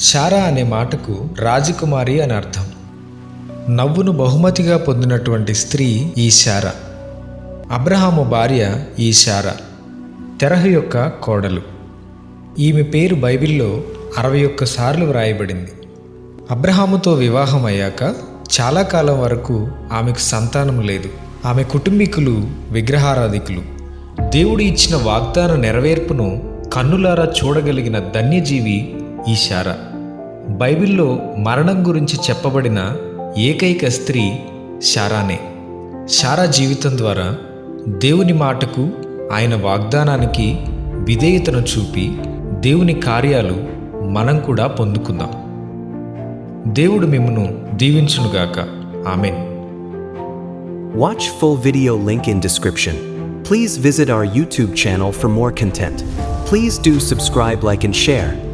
శారా అనే మాటకు రాజకుమారి అని అర్థం. నవ్వును బహుమతిగా పొందినటువంటి స్త్రీ ఈ శారా. అబ్రహాము భార్య ఈ శారా. తెరహ యొక్క కోడలు. ఈమె పేరు బైబిల్లో అరవై ఒక్క సార్లు వ్రాయబడింది. అబ్రహాముతో వివాహం అయ్యాక చాలా కాలం వరకు ఆమెకు సంతానం లేదు. ఆమె కుటుంబీకులు విగ్రహారాధికులు. దేవుడు ఇచ్చిన వాగ్దాన నెరవేర్పును కన్నులారా చూడగలిగిన ధన్యజీవి ఈ శార. బైబిల్లో మరణం గురించి చెప్పబడిన ఏకైక స్త్రీ శారానే. శారా జీవితం ద్వారా దేవుని మాటకు ఆయన వాగ్దానానికి విధేయతను చూపి దేవుని కార్యాలు మనం కూడా పొందుకుందాం. దేవుడు మిమ్మను దీవించునుగాక ఆమె watch for video link in description please visit our YouTube channel for more content please do subscribe like and share